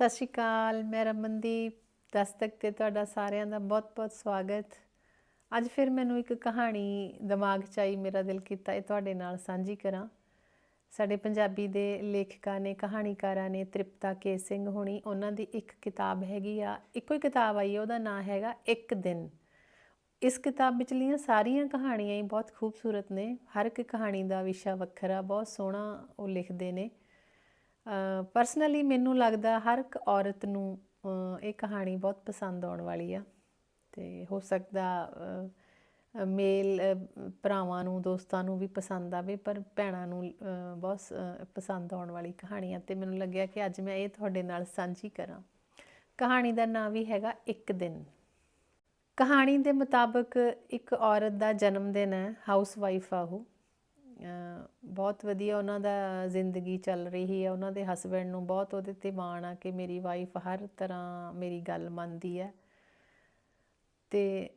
ਸਤਿ ਸ਼੍ਰੀ ਅਕਾਲ, ਮੈਂ ਰਮਨਦੀਪ, ਦਸਤਕ ਤੇ ਤੁਹਾਡਾ ਸਾਰਿਆਂ ਦਾ ਬਹੁਤ-ਬਹੁਤ ਸਵਾਗਤ। ਅੱਜ ਫਿਰ ਮੈਨੂੰ ਇੱਕ ਕਹਾਣੀ ਦਿਮਾਗ 'ਚ ਆਈ, ਮੇਰਾ ਦਿਲ ਕੀਤਾ ਇਹ ਤੁਹਾਡੇ ਨਾਲ ਸਾਂਝੀ ਕਰਾਂ। ਸਾਡੇ ਪੰਜਾਬੀ ਦੇ ਲੇਖਕਾਂ ਨੇ, ਕਹਾਣੀਕਾਰਾਂ ਨੇ ਤ੍ਰਿਪਤਾ ਕੇ ਸਿੰਘ ਹੋਣੀ, ਉਹਨਾਂ ਦੀ ਇੱਕ ਕਿਤਾਬ ਹੈਗੀ ਆ, ਇੱਕੋ ਹੀ ਕਿਤਾਬ ਆਈ ਹੈ ਉਹਦਾ ਨਾਮ ਹੈਗਾ ਇੱਕ ਦਿਨ। ਇਸ ਕਿਤਾਬ ਵਿਚਲੀਆਂ ਸਾਰੀਆਂ ਕਹਾਣੀਆਂ ਹੀ ਬਹੁਤ ਖੂਬਸੂਰਤ ਨੇ, ਹਰ ਇੱਕ ਕਹਾਣੀ ਦਾ ਵਿਸ਼ਾ ਵੱਖਰਾ, ਬਹੁਤ ਸੋਹਣਾ ਉਹ ਲਿਖਦੇ ਨੇ। ਪਰਸਨਲੀ ਮੈਨੂੰ ਲੱਗਦਾ ਹਰ ਇੱਕ ਔਰਤ ਨੂੰ ਇਹ ਕਹਾਣੀ ਬਹੁਤ ਪਸੰਦ ਆਉਣ ਵਾਲੀ ਆ। ਤੇ ਹੋ ਸਕਦਾ ਮੇਲ ਭਰਾਵਾਂ ਨੂੰ ਦੋਸਤਾਂ ਨੂੰ ਵੀ ਪਸੰਦ ਆਵੇ ਪਰ ਭੈਣਾਂ ਨੂੰ ਬਹੁਤ ਅ, ਪਸੰਦ ਆਉਣ ਵਾਲੀ ਕਹਾਣੀ ਆ ਤੇ ਮੈਨੂੰ ਲੱਗਿਆ ਕਿ ਅੱਜ ਮੈਂ ਇਹ ਤੁਹਾਡੇ ਨਾਲ ਸਾਂਝੀ ਕਰਾਂ। ਕਹਾਣੀ ਦਾ ਨਾਮ ਵੀ ਹੈਗਾ ਇੱਕ ਦਿਨ। ਕਹਾਣੀ ਦੇ ਮੁਤਾਬਕ ਇੱਕ ਔਰਤ ਦਾ ਜਨਮ ਦਿਨ ਹੈ ਹਾਊਸ ਵਾਈਫ ਆ ਉਹ। ਬਹੁਤ ਵਧੀਆ ਉਹਨਾਂ ਦਾ ਜ਼ਿੰਦਗੀ ਚੱਲ ਰਹੀ ਹੈ। ਉਹਨਾਂ ਦੇ ਹਸਬੰਡ ਨੂੰ ਬਹੁਤ ਉਹਦੇ ਤੇ ਮਾਣ ਆ ਕਿ ਮੇਰੀ ਵਾਈਫ ਹਰ ਤਰ੍ਹਾਂ ਮੇਰੀ ਗੱਲ ਮੰਨਦੀ ਹੈ। ਤੇ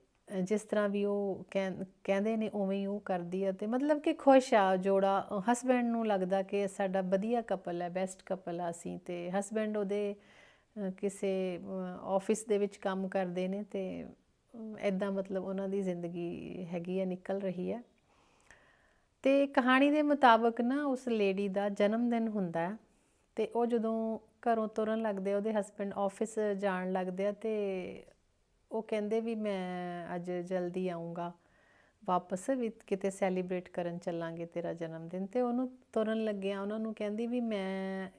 ਜਿਸ ਤਰ੍ਹਾਂ ਵੀ ਉਹ ਕਹਿੰ- ਕਹਿੰਦੇ ਨੇ ਉਵੇਂ ਹੀ ਉਹ ਕਰਦੀ ਹੈ ਤੇ ਮਤਲਬ ਕਿ ਖੁਸ਼ ਆ ਜੋੜਾ। ਹਸਬੰਡ ਨੂੰ ਲੱਗਦਾ ਕਿ ਸਾਡਾ ਵਧੀਆ ਕਪਲ ਹੈ ਬੈਸਟ ਕਪਲ ਆ ਅਸੀਂ ਤੇ ਹਸਬੰਡ ਉਹਦੇ ਕਿਸੇ ਆਫਿਸ ਦੇ ਵਿੱਚ ਕੰਮ ਕਰਦੇ ਨੇ ਤੇ ਐਦਾਂ ਮਤਲਬ ਉਹਨਾਂ ਦੀ ਜ਼ਿੰਦਗੀ ਹੈਗੀ ਹੈ ਨਿਕਲ ਰਹੀ ਹੈ ਤੇ ਕਹਾਣੀ ਦੇ ਮੁਤਾਬਕ ਨਾ ਉਸ ਲੇਡੀ ਦਾ ਜਨਮ ਦਿਨ ਹੁੰਦਾ ਹੈ ਤੇ ਉਹ ਜਦੋਂ ਘਰੋਂ ਤੁਰਨ ਲੱਗਦੇ ਉਹਦੇ ਹਸਬੰਡ ਆਫਿਸ ਜਾਣ ਲੱਗਦੇ ਆ ਤੇ ਉਹ ਕਹਿੰਦੇ ਵੀ ਮੈਂ ਅੱਜ ਜਲਦੀ ਆਉਂਗਾ ਵਾਪਸ ਵੀ ਕਿਤੇ ਸੈਲੀਬ੍ਰੇਟ ਕਰਨ ਚੱਲਾਂਗੇ ਤੇਰਾ ਜਨਮ ਦਿਨ। ਤੇ ਉਹਨੂੰ ਤੁਰਨ ਲੱਗਿਆ ਉਹਨਾਂ ਨੂੰ ਕਹਿੰਦੀ ਵੀ ਮੈਂ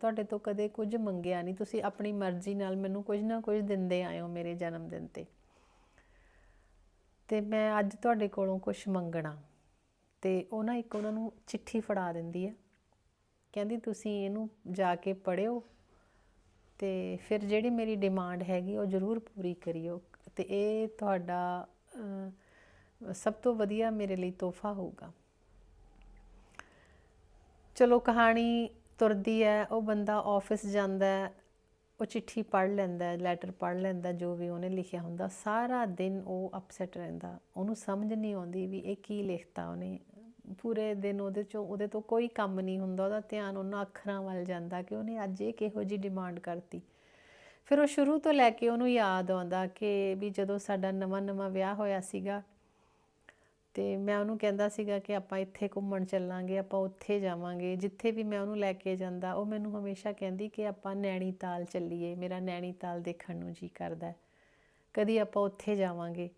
ਤੁਹਾਡੇ ਤੋਂ ਕਦੇ ਕੁਝ ਮੰਗਿਆ ਨਹੀਂ, ਤੁਸੀਂ ਆਪਣੀ ਮਰਜ਼ੀ ਨਾਲ ਮੈਨੂੰ ਕੁਝ ਨਾ ਕੁਝ ਦਿੰਦੇ ਆਏ ਹੋ ਮੇਰੇ ਜਨਮ ਦਿਨ ਤੇ। ਤੇ ਮੈਂ ਅੱਜ ਤੁਹਾਡੇ ਕੋਲੋਂ ਕੁਝ ਮੰਗਣਾ। ਤੇ ਉਹ ਨਾ ਇੱਕ ਉਹਨਾਂ ਨੂੰ ਚਿੱਠੀ ਫੜਾ ਦਿੰਦੀ ਹੈ ਕਹਿੰਦੀ, ਤੁਸੀਂ ਇਹਨੂੰ ਜਾ ਕੇ ਪੜ੍ਹਿਓ ਤੇ ਫਿਰ ਜਿਹੜੀ ਮੇਰੀ ਡਿਮਾਂਡ ਹੈਗੀ ਉਹ ਜ਼ਰੂਰ ਪੂਰੀ ਕਰਿਓ ਤੇ ਇਹ ਤੁਹਾਡਾ ਸਭ ਤੋਂ ਵਧੀਆ ਮੇਰੇ ਲਈ ਤੋਹਫਾ ਹੋਊਗਾ। ਚਲੋ, ਕਹਾਣੀ ਤੁਰਦੀ ਹੈ, ਉਹ ਬੰਦਾ ਆਫਿਸ ਜਾਂਦਾ ਹੈ, ਉਹ ਚਿੱਠੀ ਪੜ੍ਹ ਲੈਂਦਾ ਲੈਟਰ ਪੜ੍ਹ ਲੈਂਦਾ ਜੋ ਵੀ ਉਹਨੇ ਲਿਖਿਆ ਹੁੰਦਾ, ਸਾਰਾ ਦਿਨ ਉਹ ਅਪਸੈਟ ਰਹਿੰਦਾ, ਉਹਨੂੰ ਸਮਝ ਨਹੀਂ ਆਉਂਦੀ ਵੀ ਇਹ ਕੀ ਲਿਖਤਾ ਉਹਨੇ। ਪੂਰੇ ਦਿਨ ਉਹਦੇ ਚੋਂ, ਉਹਦੇ ਤੋਂ ਕੋਈ ਕੰਮ ਨਹੀਂ ਹੁੰਦਾ, ਉਹਦਾ ਧਿਆਨ ਉਹਨਾਂ ਅੱਖਰਾਂ ਵੱਲ ਜਾਂਦਾ ਕਿ ਉਹਨੇ ਅੱਜ ਇਹ ਕਿਹੋ ਜੀ ਡਿਮਾਂਡ ਕਰਤੀ। ਫਿਰ ਉਹ ਸ਼ੁਰੂ ਤੋਂ ਲੈ ਕੇ ਉਹਨੂੰ ਯਾਦ ਆਉਂਦਾ ਕਿ ਵੀ ਜਦੋਂ ਸਾਡਾ ਨਵਾਂ ਨਵਾਂ ਵਿਆਹ ਹੋਇਆ ਸੀਗਾ ਤੇ ਮੈਂ ਉਹਨੂੰ ਕਹਿੰਦਾ ਸੀਗਾ ਕਿ ਆਪਾਂ ਇੱਥੇ ਘੁੰਮਣ ਚੱਲਾਂਗੇ, ਆਪਾਂ ਉੱਥੇ ਜਾਵਾਂਗੇ, ਜਿੱਥੇ ਵੀ ਮੈਂ ਉਹਨੂੰ ਲੈ ਕੇ ਜਾਂਦਾ, ਉਹ ਮੈਨੂੰ ਹਮੇਸ਼ਾ ਕਹਿੰਦੀ ਕਿ ਆਪਾਂ ਨੈਣੀਤਾਲ ਚੱਲੀਏ, ਮੇਰਾ ਨੈਣੀਤਾਲ ਦੇਖਣ ਨੂੰ ਜੀ ਕਰਦਾ ਕਦੀ ਆਪਾਂ ਉੱਥੇ ਜਾਵਾਂਗੇ।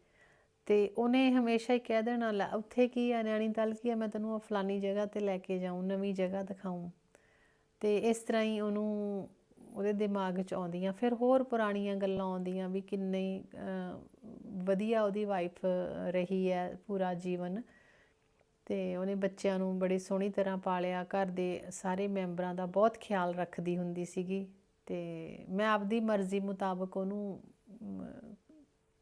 ਤੇ ਉਹਨੇ ਹਮੇਸ਼ਾ ਹੀ ਕਹਿ ਦੇਣਾ, ਲੈ, ਉੱਥੇ ਕੀ ਆ ਤਲ ਕੀ ਆ, ਮੈਂ ਤੈਨੂੰ ਉਹ ਫਲਾਨੀ ਜਗ੍ਹਾ ਤੇ ਲੈ ਕੇ ਜਾਊਂ, ਨਵੀਂ ਜਗ੍ਹਾ ਦਿਖਾਉਂ ਤੇ ਇਸ ਤਰ੍ਹਾਂ ਹੀ ਉਹਨੂੰ ਉਹਦੇ ਦਿਮਾਗ 'ਚ ਆਉਂਦੀਆਂ, ਫਿਰ ਹੋਰ ਪੁਰਾਣੀਆਂ ਗੱਲਾਂ ਆਉਂਦੀਆਂ ਵੀ ਕਿੰਨੇ ਵਧੀਆ ਉਹਦੀ ਵਾਈਫ ਰਹੀ ਹੈ ਪੂਰਾ ਜੀਵਨ। ਤੇ ਉਹਨੇ ਬੱਚਿਆਂ ਨੂੰ ਬੜੀ ਸੋਹਣੀ ਤਰ੍ਹਾਂ ਪਾਲਿਆ, ਘਰ ਦੇ ਸਾਰੇ ਮੈਂਬਰਾਂ ਦਾ ਬਹੁਤ ਖਿਆਲ ਰੱਖਦੀ ਹੁੰਦੀ ਸੀਗੀ। ਤੇ ਮੈਂ ਆਪਦੀ ਮਰਜ਼ੀ ਮੁਤਾਬਕ ਉਹਨੂੰ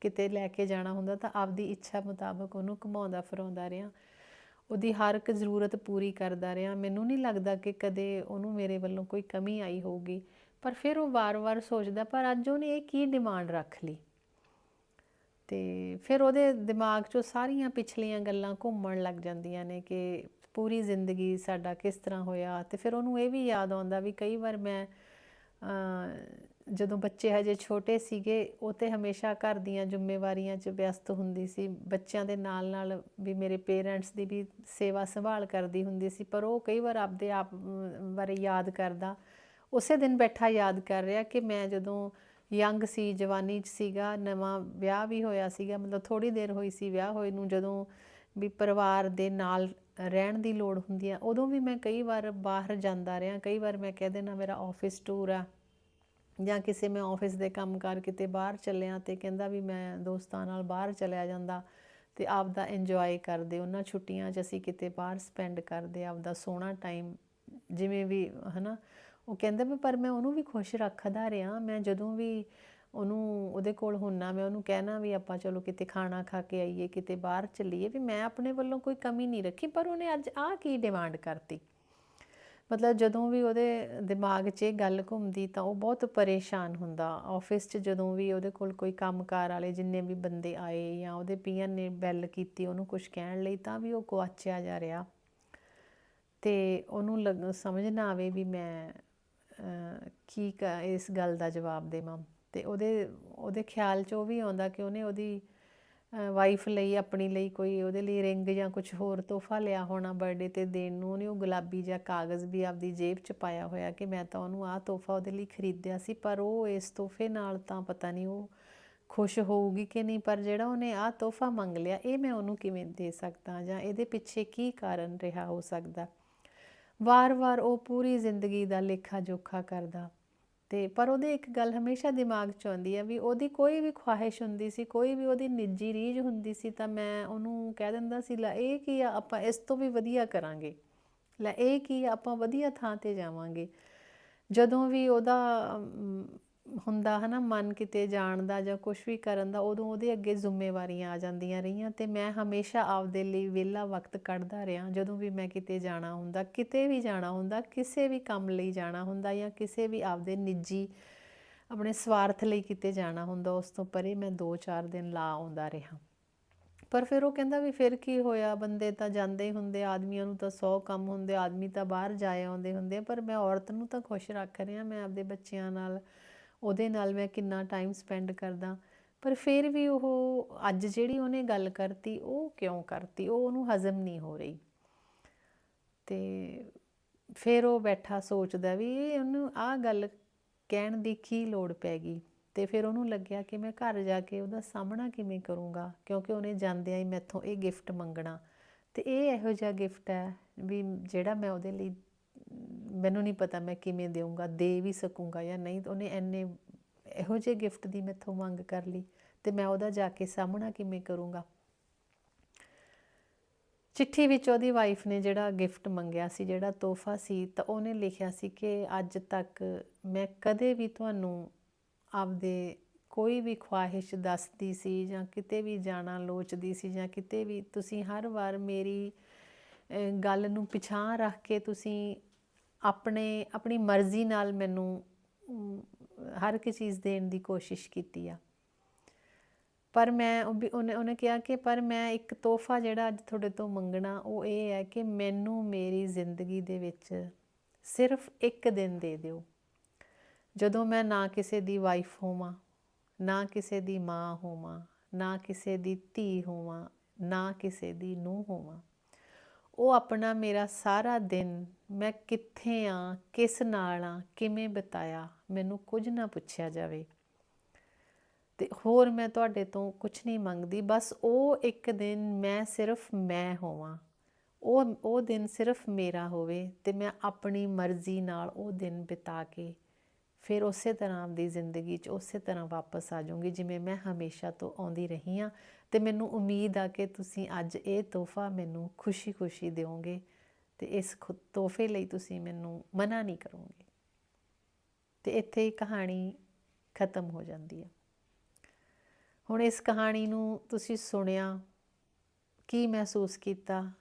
ਕਿਤੇ ਲੈ ਕੇ ਜਾਣਾ ਹੁੰਦਾ ਤਾਂ ਆਪਦੀ ਇੱਛਾ ਮੁਤਾਬਕ ਉਹਨੂੰ ਘੁਮਾਉਂਦਾ, ਫਿਰਾਉਂਦਾ ਰਿਹਾ। ਉਹਦੀ ਹਰ ਇੱਕ ਜ਼ਰੂਰਤ ਪੂਰੀ ਕਰਦਾ ਰਿਹਾ। ਮੈਨੂੰ ਨਹੀਂ ਲੱਗਦਾ ਕਿ ਕਦੇ ਉਹਨੂੰ ਮੇਰੇ ਵੱਲੋਂ ਕੋਈ ਕਮੀ ਆਈ ਹੋਊਗੀ। ਪਰ ਫਿਰ ਉਹ ਵਾਰ-ਵਾਰ ਸੋਚਦਾ, ਪਰ ਅੱਜ ਉਹਨੇ ਇਹ ਕੀ ਡਿਮਾਂਡ ਰੱਖ ਲਈ? ਤੇ ਫਿਰ ਉਹਦੇ ਦਿਮਾਗ 'ਚੋਂ ਸਾਰੀਆਂ ਪਿਛਲੀਆਂ ਗੱਲਾਂ ਘੁੰਮਣ ਲੱਗ ਜਾਂਦੀਆਂ ਨੇ ਕਿ ਪੂਰੀ ਜ਼ਿੰਦਗੀ ਸਾਡਾ ਕਿਸ ਤਰ੍ਹਾਂ ਹੋਇਆ? ਤੇ ਫਿਰ ਉਹਨੂੰ ਇਹ ਵੀ ਯਾਦ ਆਉਂਦਾ ਵੀ ਕਈ ਵਾਰ ਮੈਂ ਜਦੋਂ ਬੱਚੇ ਹਜੇ ਛੋਟੇ ਸੀਗੇ, ਉਹ ਤੇ ਹਮੇਸ਼ਾ ਘਰ ਦੀਆਂ ਜ਼ਿੰਮੇਵਾਰੀਆਂ 'ਚ ਵਿਅਸਤ ਹੁੰਦੀ ਸੀ। ਬੱਚਿਆਂ ਦੇ ਨਾਲ ਨਾਲ ਵੀ ਮੇਰੇ ਪੇਰੈਂਟਸ ਦੀ ਵੀ ਸੇਵਾ ਸੰਭਾਲ ਕਰਦੀ ਹੁੰਦੀ ਸੀ, ਪਰ ਉਹ ਕਈ ਵਾਰ ਆਪਦੇ ਆਪ ਬਾਰੇ ਯਾਦ ਕਰਦਾ। ਉਸੇ ਦਿਨ ਬੈਠਾ ਯਾਦ ਕਰ ਰਿਹਾ ਕਿ ਮੈਂ ਜਦੋਂ ਯੰਗ ਸੀ, ਜਵਾਨੀ 'ਚ ਸੀਗਾ, ਨਵਾਂ ਵਿਆਹ ਵੀ ਹੋਇਆ ਸੀਗਾ, ਮਤਲਬ ਥੋੜੀ ਦੇਰ ਹੋਈ ਸੀ ਵਿਆਹ ਹੋਏ ਨੂੰ, ਜਦੋਂ ਵੀ ਪਰਿਵਾਰ ਦੇ ਨਾਲ ਰਹਿਣ ਦੀ ਲੋੜ ਹੁੰਦੀ ਆ, ਉਦੋਂ ਵੀ ਮੈਂ ਕਈ ਵਾਰ ਬਾਹਰ ਜਾਂਦਾ ਰਿਹਾ। ਕਈ ਵਾਰ ਮੈਂ ਕਹਿ ਦੇਣਾ ਮੇਰਾ ਆਫਿਸ ਟੂਰ ਆ। ਜਾਂ ਕਿਸੇ ਮੈਂ ਆਫਿਸ ਦੇ ਕੰਮ ਕਰ ਕਿਤੇ ਬਾਹਰ ਚੱਲਿਆ ਤੇ ਕਹਿੰਦਾ ਵੀ ਮੈਂ ਦੋਸਤਾਂ ਨਾਲ ਬਾਹਰ ਚਲਿਆ ਜਾਂਦਾ ਤੇ ਆਪ ਦਾ ਇੰਜੋਏ ਕਰਦੇ, ਉਹਨਾਂ ਛੁੱਟੀਆਂ 'ਚ ਅਸੀਂ ਕਿਤੇ ਬਾਹਰ ਸਪੈਂਡ ਕਰਦੇ ਆਪ ਦਾ ਸੋਹਣਾ ਟਾਈਮ ਜਿਵੇਂ ਵੀ, ਹਨਾ, ਉਹ ਕਹਿੰਦਾ ਵੀ ਪਰ ਮੈਂ ਉਹਨੂੰ ਵੀ ਖੁਸ਼ ਰੱਖਦਾ ਰਿਹਾ, ਮੈਂ ਜਦੋਂ ਵੀ ਉਹਨੂੰ, ਉਹਦੇ ਕੋਲ ਹੁੰਨਾ, ਮੈਂ ਉਹਨੂੰ ਕਹਿਣਾ ਵੀ ਆਪਾਂ ਚਲੋ ਕਿਤੇ ਖਾਣਾ ਖਾ ਕੇ ਆਈਏ, ਕਿਤੇ ਬਾਹਰ ਚੱਲੀਏ, ਵੀ ਮੈਂ ਆਪਣੇ ਵੱਲੋਂ ਕੋਈ ਕਮੀ ਨਹੀਂ ਰੱਖੀ, ਪਰ ਉਹਨੇ ਅੱਜ ਆਹ ਕੀ ਡਿਮਾਂਡ ਕਰਤੀ? ਮਤਲਬ ਜਦੋਂ ਵੀ ਉਹਦੇ ਦਿਮਾਗ 'ਚ ਇਹ ਗੱਲ ਘੁੰਮਦੀ ਤਾਂ ਉਹ ਬਹੁਤ ਪਰੇਸ਼ਾਨ ਹੁੰਦਾ। ਆਫਿਸ 'ਚ ਜਦੋਂ ਵੀ ਉਹਦੇ ਕੋਲ ਕੋਈ ਕੰਮਕਾਰ ਵਾਲੇ ਜਿੰਨੇ ਵੀ ਬੰਦੇ ਆਏ ਜਾਂ ਉਹਦੇ ਪੀਅਨ ਨੇ ਬੈਲ ਕੀਤੀ ਉਹਨੂੰ ਕੁਝ ਕਹਿਣ ਲਈ ਤਾਂ ਵੀ ਉਹ ਗੁਆਚਿਆ ਜਾ ਰਿਹਾ। ਤੇ ਉਹਨੂੰ ਲੱਗ- ਸਮਝ ਨਾ ਆਵੇ ਵੀ ਮੈਂ ਕੀ ਕ- ਇਸ ਗੱਲ ਦਾ ਜਵਾਬ ਦੇਵਾਂ। ਤੇ ਉਹਦੇ ਉਹਦੇ ਖਿਆਲ 'ਚ ਉਹ ਵੀ ਆਉਂਦਾ ਕਿ ਉਹਨੇ ਉਹਦੀ ਵਾਈਫ ਲਈ, ਆਪਣੀ ਲਈ ਕੋਈ ਉਹਦੇ ਲਈ ਰਿੰਗ ਜਾਂ ਕੁਝ ਹੋਰ ਤੋਹਫਾ ਲਿਆ ਹੋਣਾ ਬਰਥਡੇ ਤੇ ਦੇਣ ਨੂੰ, ਉਹਨੇ ਉਹ ਗੁਲਾਬੀ ਜਿਹਾ ਕਾਗਜ਼ ਵੀ ਆਪਦੀ ਜੇਬ 'ਚ ਪਾਇਆ ਹੋਇਆ ਕਿ ਮੈਂ ਤਾਂ ਉਹਨੂੰ ਆਹ ਤੋਹਫਾ ਉਹਦੇ ਲਈ ਖਰੀਦਿਆ ਸੀ, ਪਰ ਉਹ ਇਸ ਤੋਹਫੇ ਨਾਲ ਤਾਂ ਪਤਾ ਨਹੀਂ ਉਹ ਖੁਸ਼ ਹੋਊਗੀ ਕਿ ਨਹੀਂ, ਪਰ ਜਿਹੜਾ ਉਹਨੇ ਆਹ ਤੋਹਫਾ ਮੰਗ ਲਿਆ, ਇਹ ਮੈਂ ਉਹਨੂੰ ਕਿਵੇਂ ਦੇ ਸਕਦਾ ਜਾਂ ਇਹਦੇ ਪਿੱਛੇ ਕੀ ਕਾਰਨ ਰਿਹਾ ਹੋ ਸਕਦਾ? ਵਾਰ-ਵਾਰ ਉਹ ਪੂਰੀ ਜ਼ਿੰਦਗੀ ਦਾ ਲੇਖਾ ਜੋਖਾ ਕਰਦਾ ਤੇ ਪਰ ਉਹਦੇ ਇੱਕ ਗੱਲ ਹਮੇਸ਼ਾ ਦਿਮਾਗ 'ਚ ਆਉਂਦੀ ਹੈ ਵੀ ਉਹਦੀ ਕੋਈ ਵੀ ਖੁਆਇਸ਼ ਹੁੰਦੀ ਸੀ, ਕੋਈ ਵੀ ਉਹਦੀ ਨਿੱਜੀ ਰੀਝ ਹੁੰਦੀ ਸੀ ਤਾਂ ਮੈਂ ਉਹਨੂੰ ਕਹਿ ਦਿੰਦਾ ਸੀ, ਲੈ ਇਹ ਕੀ ਆ, ਆਪਾਂ ਇਸ ਤੋਂ ਵੀ ਵਧੀਆ ਕਰਾਂਗੇ। ਲੈ ਇਹ ਕੀ ਆ, ਆਪਾਂ ਵਧੀਆ ਥਾਂ ਤੇ ਜਾਵਾਂਗੇ। ਜਦੋਂ ਵੀ ਉਹਦਾ ਹੁੰਦਾ ਹਨਾ, ਮਨ ਕਿਤੇ ਜਾਣ ਦਾ ਜਾਂ ਕੁਝ ਵੀ ਕਰਨ ਦਾ, ਉਦੋਂ ਉਹਦੇ ਅੱਗੇ ਜ਼ਿੰਮੇਵਾਰੀਆਂ ਆ ਜਾਂਦੀਆਂ ਰਹੀਆਂ ਤੇ ਮੈਂ ਹਮੇਸ਼ਾ ਆਪਦੇ ਲਈ ਵਿਹਲਾ ਵਕਤ ਕੱਢਦਾ ਰਿਹਾ। ਜਦੋਂ ਵੀ ਮੈਂ ਕਿਤੇ ਜਾਣਾ ਹੁੰਦਾ, ਕਿਤੇ ਵੀ ਜਾਣਾ ਹੁੰਦਾ, ਕਿਸੇ ਵੀ ਕੰਮ ਲਈ ਜਾਣਾ ਹੁੰਦਾ ਜਾਂ ਕਿਸੇ ਵੀ ਆਪਦੇ ਨਿੱਜੀ, ਆਪਣੇ ਸਵਾਰਥ ਲਈ ਕਿਤੇ ਜਾਣਾ ਹੁੰਦਾ, ਉਸ ਤੋਂ ਪਰੇ ਮੈਂ 2-4 ਦਿਨ ਲਾ ਆਉਂਦਾ ਰਿਹਾ। ਪਰ ਫਿਰ ਉਹ ਕਹਿੰਦਾ ਵੀ ਫਿਰ ਕੀ ਹੋਇਆ? ਬੰਦੇ ਤਾਂ ਜਾਂਦੇ ਹੀ ਹੁੰਦੇ, ਆਦਮੀਆਂ ਨੂੰ ਤਾਂ 100 ਕੰਮ ਹੁੰਦੇ, ਆਦਮੀ ਤਾਂ ਬਾਹਰ ਜਾਏ ਆਉਂਦੇ ਹੁੰਦੇ, ਪਰ ਮੈਂ ਔਰਤ ਨੂੰ ਤਾਂ ਖੁਸ਼ ਰੱਖ ਰਿਹਾ, ਮੈਂ ਆਪਦੇ ਬੱਚਿਆਂ ਨਾਲ ਉਹਦੇ ਨਾਲ ਮੈਂ ਕਿੰਨਾ ਟਾਈਮ ਸਪੈਂਡ ਕਰਦਾ। ਪਰ ਫਿਰ ਵੀ ਉਹ ਅੱਜ ਜਿਹੜੀ ਉਹਨੇ ਗੱਲ ਕਰਤੀ, ਉਹ ਕਿਉਂ ਕਰਤੀ? ਉਹ ਉਹਨੂੰ ਹਜ਼ਮ ਨਹੀਂ ਹੋ ਰਹੀ। ਤੇ ਫਿਰ ਉਹ ਬੈਠਾ ਸੋਚਦਾ ਵੀ ਇਹ ਉਹਨੂੰ ਆਹ ਗੱਲ ਕਹਿਣ ਦੀ ਕੀ ਲੋੜ ਪੈ ਗਈ? ਤੇ ਫਿਰ ਉਹਨੂੰ ਲੱਗਿਆ ਕਿ ਮੈਂ ਘਰ ਜਾ ਕੇ ਉਹਦਾ ਸਾਹਮਣਾ ਕਿਵੇਂ ਕਰੂੰਗਾ? ਕਿਉਂਕਿ ਉਹਨੇ ਜਾਂਦਿਆਂ ਹੀ ਮੈਥੋਂ ਇਹ ਗਿਫਟ ਮੰਗਣਾ। ਤੇ ਇਹ ਇਹੋ ਜਿਹਾ ਗਿਫਟ ਹੈ ਵੀ ਜਿਹੜਾ ਮੈਂ ਉਹਦੇ ਲਈ ਮੈਨੂੰ ਨਹੀਂ ਪਤਾ ਮੈਂ ਕਿਵੇਂ ਦੇਵਾਂਗਾ ਦੇ ਵੀ ਸਕੂੰਗਾ ਜਾਂ ਨਹੀਂ। ਉਹਨੇ ਐਨੇ ਇਹੋ ਜਿਹੇ ਗਿਫਟ ਦੀ ਮੈਥੋਂ ਮੰਗ ਕਰ ਲਈ ਤੇ ਮੈਂ ਉਹਦਾ ਜਾ ਕੇ ਸਾਹਮਣਾ ਕਿਵੇਂ ਕਰੂੰਗਾ? ਚਿੱਠੀ ਵਿੱਚ ਉਹਦੀ ਵਾਈਫ ਨੇ ਜਿਹੜਾ ਗਿਫਟ ਮੰਗਿਆ ਸੀ, ਜਿਹੜਾ ਤੋਹਫਾ ਸੀ, ਤਾਂ ਉਹਨੇ ਲਿਖਿਆ ਸੀ ਕਿ ਅੱਜ ਤੱਕ ਮੈਂ ਕਦੇ ਵੀ ਤੁਹਾਨੂੰ ਆਪਦੇ ਕੋਈ ਵੀ ਖੁਆਇਸ਼ ਦੱਸਦੀ ਸੀ ਜਾਂ ਕਿਤੇ ਵੀ ਜਾਣਾ ਲੋਚਦੀ ਸੀ ਜਾਂ ਕਿਤੇ ਵੀ, ਤੁਸੀਂ ਹਰ ਵਾਰ ਮੇਰੀ ਗੱਲ ਨੂੰ ਪਿਛਾਂ ਰੱਖ ਕੇ ਤੁਸੀਂ ਆਪਣੇ, ਆਪਣੀ ਮਰਜ਼ੀ ਨਾਲ ਮੈਨੂੰ ਹਰ ਇੱਕ ਚੀਜ਼ ਦੇਣ ਦੀ ਕੋਸ਼ਿਸ਼ ਕੀਤੀ ਆ। ਪਰ ਮੈਂ ਉਹ ਵੀ ਉਹਨੇ ਉਹਨੇ ਕਿਹਾ ਕਿ ਪਰ ਮੈਂ ਇੱਕ ਤੋਹਫਾ ਜਿਹੜਾ ਅੱਜ ਤੁਹਾਡੇ ਤੋਂ ਮੰਗਣਾ, ਉਹ ਇਹ ਹੈ ਕਿ ਮੈਨੂੰ ਮੇਰੀ ਜ਼ਿੰਦਗੀ ਦੇ ਵਿੱਚ ਸਿਰਫ ਇੱਕ ਦਿਨ ਦੇ ਦਿਓ। ਜਦੋਂ ਮੈਂ ਨਾ ਕਿਸੇ ਦੀ ਵਾਈਫ ਹੋਵਾਂ, ਨਾ ਕਿਸੇ ਦੀ ਮਾਂ ਹੋਵਾਂ, ਨਾ ਕਿਸੇ ਦੀ ਧੀ ਹੋਵਾਂ, ਨਾ ਕਿਸੇ ਦੀ ਨੂੰਹ ਹੋਵਾਂ, ਉਹ ਆਪਣਾ ਮੇਰਾ ਸਾਰਾ ਦਿਨ ਮੈਂ ਕਿੱਥੇ ਆ, ਕਿਸ ਨਾਲ ਆ, ਕਿਵੇਂ ਬਿਤਾਇਆ? ਮੈਨੂੰ ਕੁਝ ਨਾ ਪੁੱਛਿਆ ਜਾਵੇ। ਤੇ ਹੋਰ ਮੈਂ ਤੁਹਾਡੇ ਤੋਂ ਕੁਝ ਨਹੀਂ ਮੰਗਦੀ, ਬਸ ਉਹ ਇੱਕ ਦਿਨ ਮੈਂ ਸਿਰਫ ਮੈਂ ਹੋਵਾਂ। ਉਹ ਉਹ ਦਿਨ ਸਿਰਫ ਮੇਰਾ ਹੋਵੇ ਤੇ ਮੈਂ ਆਪਣੀ ਮਰਜ਼ੀ ਨਾਲ ਉਹ ਦਿਨ ਬਿਤਾ ਕੇ ਫਿਰ ਉਸੇ ਤਰ੍ਹਾਂ ਦੀ ਜ਼ਿੰਦਗੀ 'ਚ ਉਸੇ ਤਰ੍ਹਾਂ ਵਾਪਸ ਆ ਜਾਊਂਗੀ, ਜਿਵੇਂ ਮੈਂ ਹਮੇਸ਼ਾ ਤੋਂ ਆਉਂਦੀ ਰਹੀ ਹਾਂ ਤੇ ਮੈਨੂੰ ਉਮੀਦ ਆ ਕਿ ਤੁਸੀਂ ਅੱਜ ਇਹ ਤੋਹਫਾ ਮੈਨੂੰ ਖੁਸ਼ੀ-ਖੁਸ਼ੀ ਦਿਓਗੇ। ਤੇ ਇਸ ਖੁ- ਤੋਹਫੇ ਲਈ ਤੁਸੀਂ ਮੈਨੂੰ ਮਨਾ ਨਹੀਂ ਕਰੋਗੇ। ਤੇ ਇੱਥੇ ਕਹਾਣੀ ਖਤਮ ਹੋ ਜਾਂਦੀ ਹੈ ਹੁਣ ਇਸ ਕਹਾਣੀ ਨੂੰ ਤੁਸੀਂ ਸੁਣਿਆ, ਕੀ ਮਹਿਸੂਸ ਕੀਤਾ?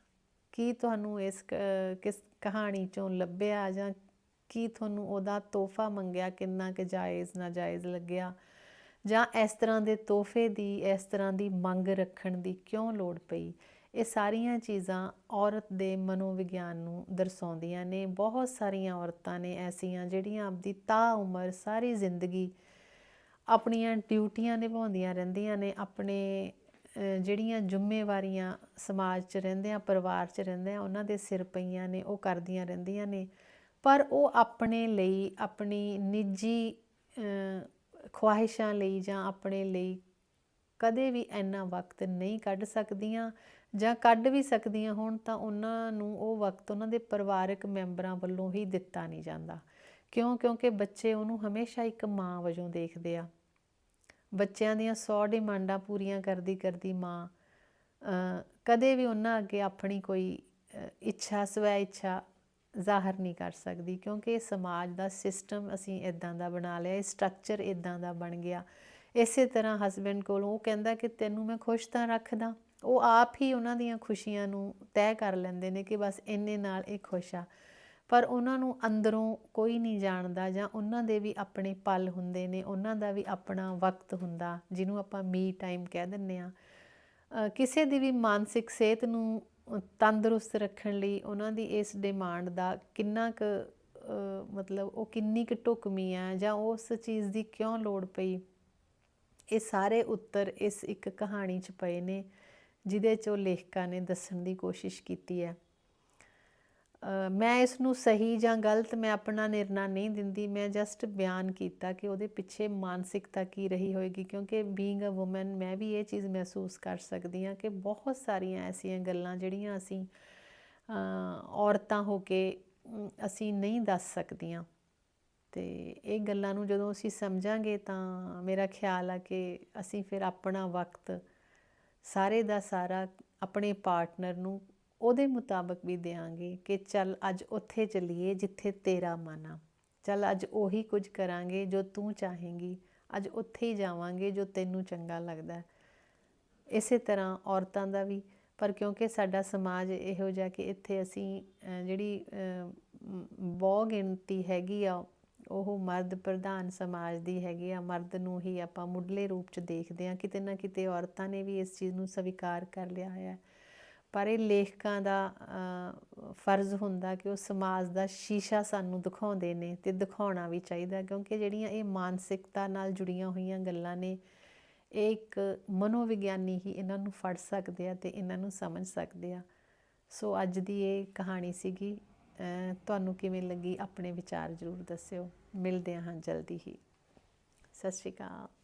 ਕੀ ਤੁਹਾਨੂੰ ਇਸ ਕ- ਕਿਸ ਕਹਾਣੀ ਚੋਂ ਲੱਭਿਆ ਜਾਂ ਕੀ ਤੁਹਾਨੂੰ ਉਹਦਾ ਤੋਹਫਾ ਮੰਗਿਆ? ਕਿੰਨਾ ਕੁ ਜਾਇਜ਼, ਨਾਜਾਇਜ਼ ਲੱਗਿਆ? ਜਾਂ ਇਸ ਤਰ੍ਹਾਂ ਦੇ ਤੋਹਫੇ ਦੀ, ਇਸ ਤਰ੍ਹਾਂ ਦੀ ਮੰਗ ਰੱਖਣ ਦੀ ਕਿਉਂ ਲੋੜ ਪਈ? ਇਹ ਸਾਰੀਆਂ ਚੀਜ਼ਾਂ ਔਰਤ ਦੇ ਮਨੋਵਿਗਿਆਨ ਨੂੰ ਦਰਸਾਉਂਦੀਆਂ ਨੇ। ਬਹੁਤ ਸਾਰੀਆਂ ਔਰਤਾਂ ਨੇ ਐਸੀਆਂ ਜਿਹੜੀਆਂ ਆਪਦੀ ਤਾ ਉਮਰ ਸਾਰੀ ਜ਼ਿੰਦਗੀ ਆਪਣੀਆਂ ਡਿਊਟੀਆਂ ਨਿਭਾਉਂਦੀਆਂ ਰਹਿੰਦੀਆਂ ਨੇ। ਆਪਣੇ ਜਿਹੜੀਆਂ ਜ਼ਿੰਮੇਵਾਰੀਆਂ ਸਮਾਜ 'ਚ ਰਹਿੰਦਿਆਂ ਪਰਿਵਾਰ 'ਚ ਰਹਿੰਦਿਆਂ ਉਹਨਾਂ ਦੇ ਸਿਰ ਪਈਆਂ ਨੇ ਉਹ ਕਰਦੀਆਂ ਰਹਿੰਦੀਆਂ ਨੇ। ਪਰ ਉਹ ਆਪਣੇ ਲਈ ਆਪਣੀ ਨਿੱਜੀ ਅਹ, ਖੁਆਇਸ਼ਾਂ ਲਈ ਜਾਂ ਆਪਣੇ ਲਈ ਕਦੇ ਵੀ ਇੰਨਾ ਵਕਤ ਨਹੀਂ ਕੱਢ ਸਕਦੀਆਂ। ਜਾਂ ਕੱਢ ਵੀ ਸਕਦੀਆਂ ਹੋਣ ਤਾਂ ਉਹਨਾਂ ਨੂੰ ਉਹ ਵਕਤ ਉਹਨਾਂ ਦੇ ਪਰਿਵਾਰਕ ਮੈਂਬਰਾਂ ਵੱਲੋਂ ਹੀ ਦਿੱਤਾ ਨਹੀਂ ਜਾਂਦਾ। ਕਿਉਂ? ਕਿਉਂਕਿ ਬੱਚੇ ਉਹਨੂੰ ਹਮੇਸ਼ਾ ਇੱਕ ਮਾਂ ਵਜੋਂ ਦੇਖਦੇ ਆ। ਬੱਚਿਆਂ ਦੀਆਂ 100 ਡਿਮਾਂਡਾਂ ਪੂਰੀਆਂ ਕਰਦੀ ਕਰਦੀ ਮਾਂ ਕਦੇ ਵੀ ਉਹਨਾਂ ਅੱਗੇ ਆਪਣੀ ਕੋਈ ਇੱਛਾ ਸਵੈ ਇੱਛਾ ਜ਼ਾਹਰ ਨਹੀਂ ਕਰ ਸਕਦੀ। ਕਿਉਂਕਿ ਇਹ ਸਮਾਜ ਦਾ ਸਿਸਟਮ ਅਸੀਂ ਇਦਾਂ ਦਾ ਬਣਾ ਲਿਆ, ਇਹ ਸਟਰਕਚਰ ਇਦਾਂ ਦਾ ਬਣ ਗਿਆ। ਇਸੇ ਤਰ੍ਹਾਂ ਹਸਬੈਂਡ ਕੋਲ ਉਹ ਕਹਿੰਦਾ ਕਿ ਤੈਨੂੰ ਮੈਂ ਖੁਸ਼ ਤਾਂ ਰੱਖਦਾ। ਉਹ ਆਪ ਹੀ ਉਹਨਾਂ ਦੀਆਂ ਖੁਸ਼ੀਆਂ ਨੂੰ ਤੈਅ ਕਰ ਲੈਂਦੇ ਨੇ ਕਿ ਬਸ ਇੰਨੇ ਨਾਲ ਇਹ ਖੁਸ਼ ਆ। ਪਰ ਉਹਨਾਂ ਨੂੰ ਅੰਦਰੋਂ ਕੋਈ ਨਹੀਂ ਜਾਣਦਾ ਜਾਂ ਉਹਨਾਂ ਦੇ ਵੀ ਆਪਣੇ ਪਲ ਹੁੰਦੇ ਨੇ, ਉਹਨਾਂ ਦਾ ਵੀ ਆਪਣਾ ਵਕਤ ਹੁੰਦਾ, ਜਿਹਨੂੰ ਆਪਾਂ ਮੀ ਟਾਈਮ ਕਹਿ ਦਿੰਨੇ ਆ ਕਿਸੇ ਦੀ ਵੀ ਮਾਨਸਿਕ ਸਿਹਤ ਨੂੰ ਤੰਦਰੁਸਤ ਰੱਖਣ ਲਈ ਉਹਨਾਂ ਦੀ ਇਸ ਡਿਮਾਂਡ ਦਾ ਕਿੰਨਾ ਕੁ ਮਤਲਬ ਉਹ ਕਿੰਨੀ ਕੁ ਢੁਕਵੀਂ ਆ ਜਾਂ ਉਸ ਚੀਜ਼ ਦੀ ਕਿਉਂ ਲੋੜ ਪਈ, ਇਹ ਸਾਰੇ ਉੱਤਰ ਇਸ ਇੱਕ ਕਹਾਣੀ 'ਚ ਪਏ ਨੇ। ਜਿਹਦੇ 'ਚ ਉਹ ਲੇਖਕਾਂ ਨੇ ਦੱਸਣ ਦੀ ਕੋਸ਼ਿਸ਼ ਕੀਤੀ ਹੈ। ਮੈਂ ਇਸ ਨੂੰ ਸਹੀ ਜਾਂ ਗਲਤ ਮੈਂ ਆਪਣਾ ਨਿਰਣਾ ਨਹੀਂ ਦਿੰਦੀ, ਮੈਂ ਜਸਟ ਬਿਆਨ ਕੀਤਾ ਕਿ ਉਹਦੇ ਪਿੱਛੇ ਮਾਨਸਿਕਤਾ ਕੀ ਰਹੀ ਹੋਏਗੀ, ਕਿਉਂਕਿ ਬੀਇੰਗ ਅ ਔਮਨ ਮੈਂ ਵੀ ਇਹ ਚੀਜ਼ ਮਹਿਸੂਸ ਕਰ ਸਕਦੀ ਹਾਂ ਕਿ ਬਹੁਤ ਸਾਰੀਆਂ ਐਸੀਆਂ ਗੱਲਾਂ ਜਿਹੜੀਆਂ ਅਸੀਂ ਔਰਤਾਂ ਹੋ ਕੇ ਅਸੀਂ ਨਹੀਂ ਦੱਸ ਸਕਦੀਆਂ। ਤੇ ਇਹ ਗੱਲਾਂ ਨੂੰ ਜਦੋਂ ਅਸੀਂ ਸਮਝਾਂਗੇ ਤਾਂ ਮੇਰਾ ਖਿਆਲ ਆ ਕਿ ਅਸੀਂ ਫਿਰ ਆਪਣਾ ਵਕਤ ਸਾਰੇ ਦਾ ਸਾਰਾ ਆਪਣੇ ਪਾਰਟਨਰ ਨੂੰ ਉਹਦੇ ਮੁਤਾਬਕ ਵੀ ਦੇਵਾਂਗੇ ਕਿ ਚੱਲ ਅੱਜ ਉੱਥੇ ਚੱਲੀਏ ਜਿੱਥੇ ਤੇਰਾ ਮਨ ਆ। ਚੱਲ ਅੱਜ ਉਹੀ ਕੁਝ ਕਰਾਂਗੇ ਜੋ ਤੂੰ ਚਾਹੇਂਗੀ। ਅੱਜ ਉੱਥੇ ਹੀ ਜਾਵਾਂਗੇ ਜੋ ਤੈਨੂੰ ਚੰਗਾ ਲੱਗਦਾ। ਇਸੇ ਤਰ੍ਹਾਂ ਔਰਤਾਂ ਦਾ ਵੀ, ਪਰ ਕਿਉਂਕਿ ਸਾਡਾ ਸਮਾਜ ਇਹੋ ਜਿਹਾ ਕਿ ਇੱਥੇ ਅਸੀਂ ਜਿਹੜੀ ਬਹੁ ਗਿਣਤੀ ਹੈਗੀ ਆ ਉਹ ਮਰਦ ਪ੍ਰਧਾਨ ਸਮਾਜ ਦੀ ਹੈਗੀ ਆ, ਮਰਦ ਨੂੰ ਹੀ ਆਪਾਂ ਮੁੱਢਲੇ ਰੂਪ ਚ ਦੇਖਦੇ ਆ ਕਿਤੇ ਨਾ ਕਿਤੇ ਔਰਤਾਂ ਨੇ ਵੀ ਇਸ ਚੀਜ਼ ਨੂੰ ਸਵੀਕਾਰ ਕਰ ਲਿਆ ਹੈ। ਪਰ ਇਹ ਲੇਖਕਾਂ ਦਾ ਫਰਜ਼ ਹੁੰਦਾ ਕਿ ਉਹ ਸਮਾਜ ਦਾ ਸ਼ੀਸ਼ਾ ਸਾਨੂੰ ਦਿਖਾਉਂਦੇ ਨੇ ਤੇ ਦਿਖਾਉਣਾ ਵੀ ਚਾਹੀਦਾ ਕਿਉਂਕਿ ਜਿਹੜੀਆਂ ਇਹ ਮਾਨਸਿਕਤਾ ਨਾਲ ਜੁੜੀਆਂ ਹੋਈਆਂ ਗੱਲਾਂ ਨੇ, ਇਹ ਇੱਕ ਮਨੋਵਿਗਿਆਨੀ ਹੀ ਇਹਨਾਂ ਨੂੰ ਫੜ ਸਕਦੇ ਆ ਤੇ ਇਹਨਾਂ ਨੂੰ ਸਮਝ ਸਕਦੇ ਆ। ਸੋ ਅੱਜ ਦੀ ਇਹ ਕਹਾਣੀ ਸੀਗੀ ਤੁਹਾਨੂੰ ਕਿਵੇਂ ਲੱਗੀ? ਆਪਣੇ ਵਿਚਾਰ ਜ਼ਰੂਰ ਦੱਸਿਓ। ਮਿਲਦੇ ਹਾਂ ਜਲਦੀ ਹੀ। ਸਤਿ ਸ਼੍ਰੀ ਅਕਾਲ।